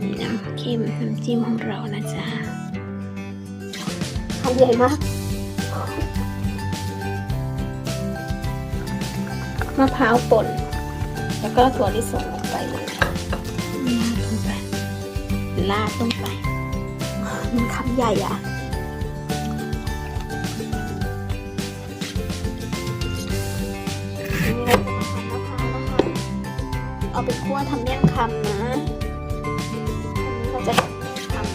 นี่น้ำเค็มน้ำจิ้มของเรานะจ๊ะคำใหญ่มากมะพร้าวป่น แล้วก็ถั่วลิสงลงไปเลยค่ะลาดลงไปลาดลงไปมันคำใหญ่อะ เอาไปคั่วทำเมี่ยงคำนะอันนี้เราจะทำเมี่ยงคำ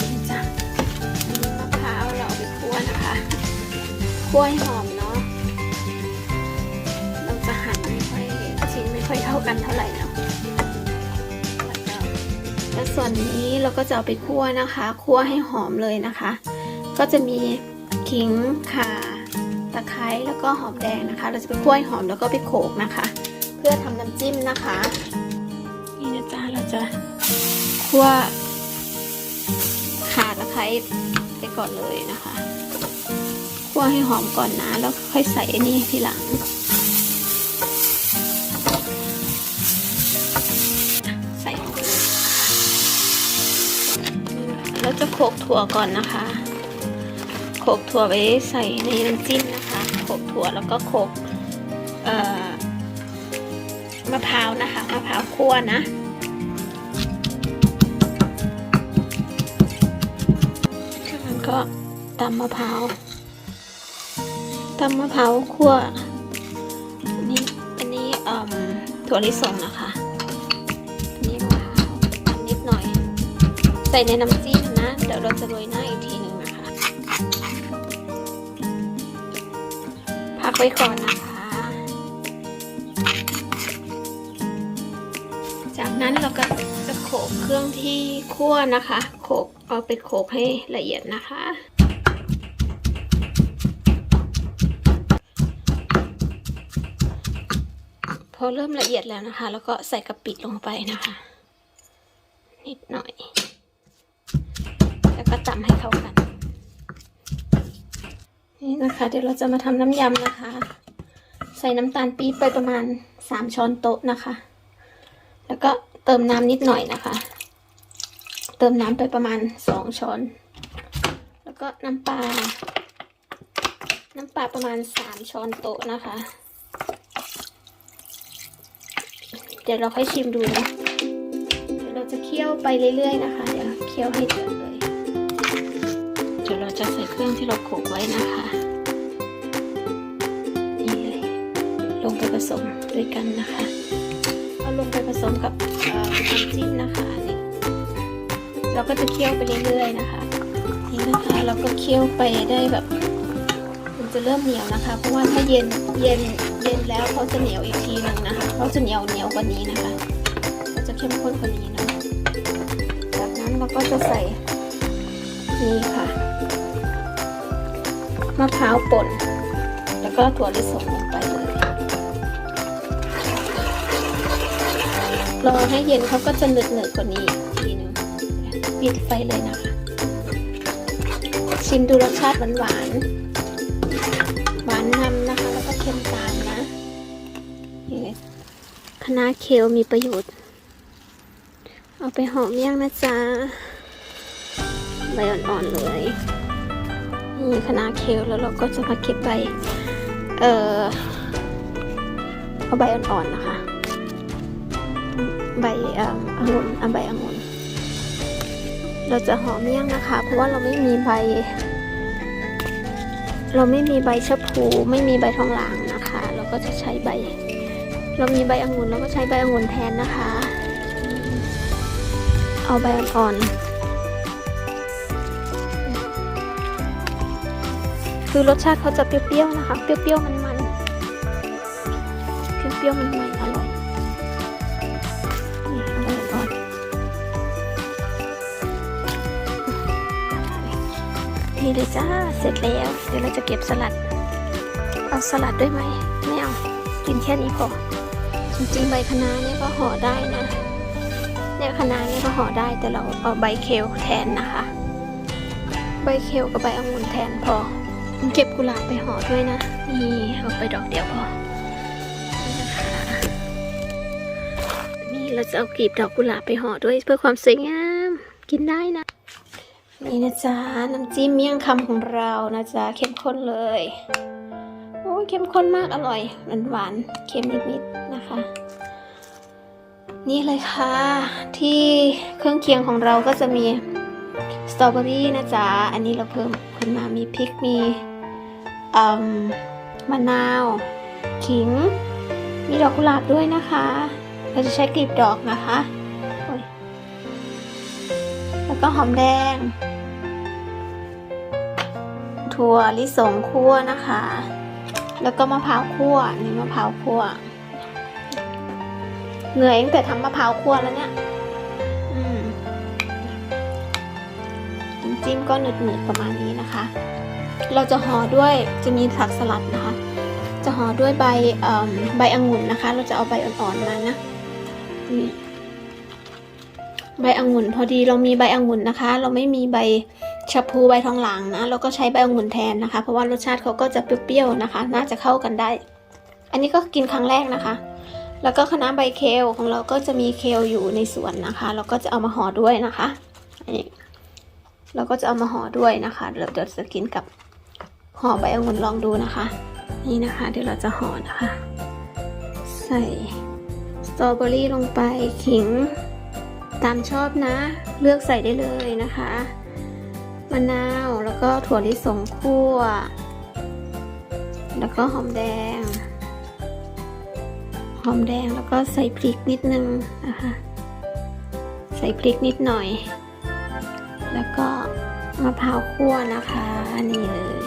นี่จ้ะมะพร้าวเราเอาไปคั่วนะคะ คั่วให้หอมเนาะ เราจะหั่นไม่ค่อยชิ้นไม่ค่อยเท่ากันเท่าไหร่นะ ส่วนนี้เราก็จะเอาไปคั่วนะคะ คั่วให้หอมเลยนะคะ ก็จะมีขิงข่าตะไคร้แล้วก็หอมแดงนะคะ เราจะไปคั่วให้หอมแล้วก็ไปโขลกนะคะ เพื่อทำน้ำจิ้มนะคะ นี่นะจ๊ะเราจะคั่วข่าตะไคร้ไปก่อนเลยนะคะ คั่วให้หอมก่อนนะ แล้วค่อยใส่อันนี้ทีหลัง โขกถั่วก่อนนะคะโขกถั่วไว้ใส่ในน้ำจิ้มนะคะโขกถั่วแล้วก็โขกมะพร้าวนะคะมะพร้าวคั่วนะจากนั้นก็ตำมะพร้าวตำมะพร้าวคั่วอันนี้อันนี้ถั่วลิสงนะคะอันนี้มะพร้าวตำนิดหน่อย ใส่ในน้ำจิ้ม เราจะโรยหน้าอีกทีหนึ่งนะคะ พักไว้ก่อนนะคะ จากนั้นเราก็จะโขกเครื่องที่คั่วนะคะ โขกเอาไปโขกให้ละเอียดนะคะพอเริ่มละเอียดแล้วนะคะ แล้วก็ใส่กะปิลงไปนะคะ นิดหน่อยำให้เข้ากัน นี่นะคะ เดี๋ยวเราจะมาทำน้ำยำนะคะ ใส่น้ำตาลปี๊บไปประมาณ3ช้อนโต๊ะนะคะ แล้วก็เติมน้ำนิดหน่อยนะคะ เติมน้ำไปประมาณ2ช้อน แล้วก็น้ำปลา น้ำปลาประมาณ3ช้อนโต๊ะนะคะ เดี๋ยวเราค่อยชิมดูนะเดี๋ยวเราจะเคี่ยวไปเรื่อยๆนะคะ เดี๋ยวเคี่ยวให้เดือด เลยเดี๋ยวเราจะใส่เครื่องที่เราโขกไว้นะคะนี่เลยลงไปผสมด้วยกันนะคะเอาลงไปผสมกับน้ำจิ้มนะคะนี่เราก็จะเคี่ยวไปเรื่อยๆนะคะนี่นะคะเราก็เคี่ยวไปได้แบบ มันจะเริ่มเหนียวนะคะ เพราะว่าถ้าเย็นเย็นเย็นแล้วเขาจะเหนียวอีกทีหนึ่งนะคะเขาจะเหนียวเหนียวกว่านี้นะคะจะเข้มข้นกว่านี้นะจากนั้นเราก็จะใส่นี่ค่ะ มะพร้าวป่น แล้วก็ถั่วลิสงลงไปเลยรอให้เย็นเขาก็จะเหนืดเหนืดๆกว่านี้อีกทีนึงปิดไฟเลยนะคะ ชิมดูรสชาติหวานหวานๆ หวานนำนะคะ แล้วก็เค็มตามนะคณะเคลมีประโยชน์ เอาไปหอเมี่ยงนะจ๊ะใบอ่อนๆเลย นี่คณะเคลแล้วเราก็จะมาเก็บใบ เอ่อเอาใบอ่อนๆนะคะ ใบอ่อองุ่นเอาใบองุ่นเราจะห่อเมี่ยงนะคะ เพราะว่าเราไม่มีใบ เราไม่มีใบชะพูไม่มีใบทองหลางนะคะ เราก็จะใช้ใบ เรามีใบองุ่นเราก็ใช้ใบองุ่นแทนนะคะ เอาใบอ่อนๆ คือรสชาติเขาจะเปรี้ยวๆนะคะ เปรี้ยวๆมันๆ เปรี้ยวๆมันๆอร่อยนี่อาใบอ่อนนี่เลยจ้า เสร็จแล้ว เดี๋ยวเราจะเก็บสลัด เอาสลัดด้วยไหม ไม่เอา กินแค่นี้พอ จริงๆ ใบคะน้าเนี่ยก็ห่อได้นะ เนี่ยคะน้าเนี่ยก็ห่อได้ แต่เราเอาใบเคลแทนนะคะ ใบเคลกับใบองุ่นแทนพอ เก็บกุหลาบไปห่อด้วยนะ นี่เอาไปดอกเดียวพอนี่นะคะนี่เราจะเอากลีบดอกกุหลาบไปห่อด้วยเพื่อความสวยงาม กินได้นะ นี่นะจ๊ะน้ำจิ้มเมี่ยงคำของเรานะจ๊ะเข้มข้นเลยโอ้เข้มข้นมากอร่อยหวานหวานๆเค็มนิดๆนะคะ นี่เลยค่ะ ที่เครื่องเคียงของเราก็จะมีสตรอเบอรี่นะจ๊ะอันนี้เราเพิ่ม ขึ้นมามีพริกมีมมะนาว ขิง มีดอกกุหลาบด้วยนะคะ เราจะใช้กลีบดอกนะคะแล้วก็หอมแดง ถั่วลิสงคั่วนะคะ แล้วก็มะพร้าวคั่วนี่มะพร้าวคั่วเหนื่อยตั้งแต่ทำมะพร้าวคั่วแล้วเนี่ยน้ำจิ้มก็หนืดๆประมาณนี้ นะคะ เราจะห่อด้วยจะมีผักสลัดนะคะ จะห่อด้วยใบใบองุ่นนะคะ เราจะเอาใบอ่อนๆมานะนี่ใบองุ่นพอดีเรามีใบองุ่นนะคะ เราไม่มีใบชะพูใบทองหลางนะ เราก็ใช้ใบองุ่นแทนนะคะ เพราะว่ารสชาติเขาก็จะเปรี้ยวๆนะคะ น่าจะเข้ากันได้ อันนี้ก็กินครั้งแรกนะคะ แล้วก็คณะน้าใบเคลของเราก็จะมีเคลอยู่ในสวนนะคะ เราก็จะเอามาห่อด้วยนะคะนี่ เราก็จะเอามาห่อด้วยนะคะ เดี๋ยวเดี๋ยวจะกินกับห่อใบองุ่นลองดูนะคะ นี่นะคะเดี๋ยวเราจะห่อนะคะ ใส่สตรอเบอรี่ลงไปขิง ตามชอบนะ เลือกใส่ได้เลยนะคะมะนาวแล้วก็ถั่วลิสงคั่ว แล้วก็หอมแดง หอมแดงแล้วก็ใส่พริกนิดนึงนะคะ ใส่พริกนิดหน่อย แล้วก็มะพร้าวคั่วนะคะนี่เลย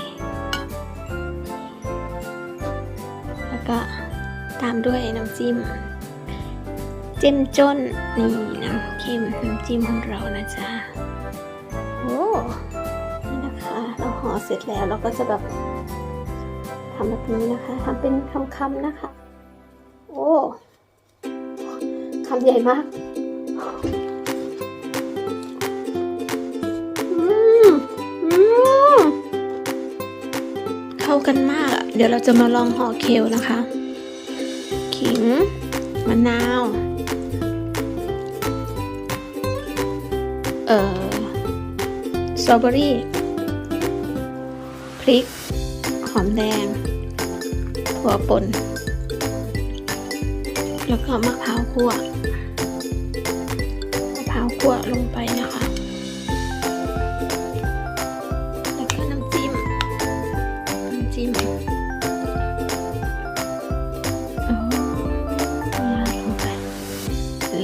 แล้วก็ตามด้วยน้ำจิ้ม เจิ้มจนนี่น้ำจิ้มน้ำจิ้มของเรานะจ๊ะโอ้นี่นะคะ เราห่อเสร็จแล้วเราก็จะแบบทำแบบนี้นะคะทำเป็นคำๆนะคะ โอ้คำใหญ่มาก เข้ากันมาก เดี๋ยวเราจะมาลองห่อเคลนะคะ ขิง มะนาว เอ่อ สตรอเบอรี่ พริก หอมแดง ถั่วป่น แล้วก็มะพร้าวคั่ว มะพร้าวคั่วลงไปนะคะ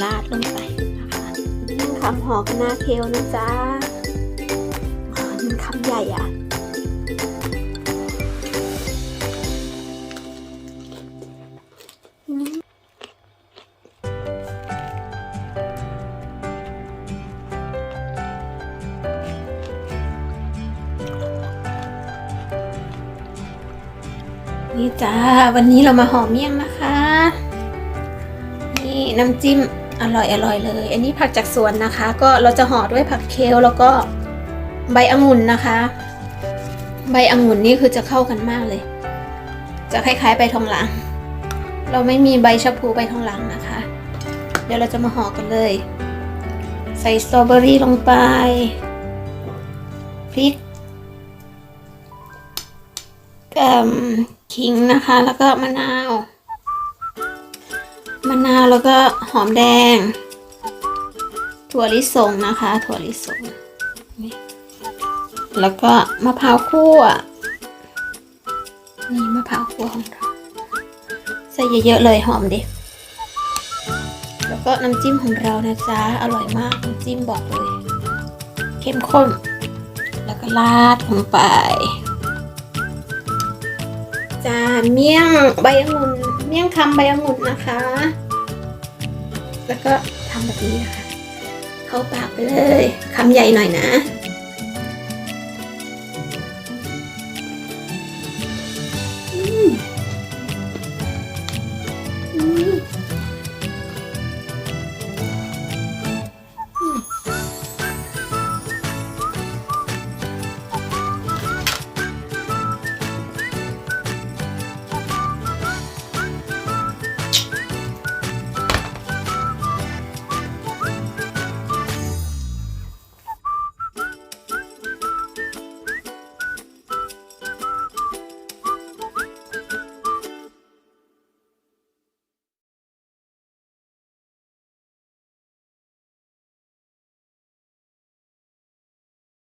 ลาดลงไปนะคะนี่คำห่อคณะเคลนะจ๊ะอ๋อนี่คำใหญ่อะนี่จ้า วันนี้เรามาห่อเมี่ยงนะคะ นี่น้ำจิ้ม อร่อยอร่อยเลย อันนี้ผักจากสวนนะคะ ก็เราจะห่อด้วยผักเคลแล้วก็ใบองุ่นนะคะ ใบองุ่นนี่คือจะเข้ากันมากเลย จะคล้ายๆใบทองหลางเราไม่มีใบชะพูใบทองหลางนะคะ เดี๋ยวเราจะมาห่อกันเลย ใส่สตรอเบอรี่ลงไปพริกเอ่มขิงนะคะ แล้วก็มะนาว มะนาวแล้วก็หอมแดง ถั่วลิสงนะคะ ถั่วลิสงแล้วก็มะพร้าวคั่วนี่มะพร้าวคั่วของเราใส่เยอะๆเลยหอมดิแล้วก็น้ำจิ้มของเรานะจ๊ะอร่อยมากน้ำจิ้มบอกเลย เข้มข้น แล้วก็ราดลงไปจานเมี่ยงใบองุ่น เมี่ยงคำใบองุ่นนะคะ แล้วก็ทำแบบนี้นะคะ เข้าปากไปเลยคำใหญ่หน่อยนะ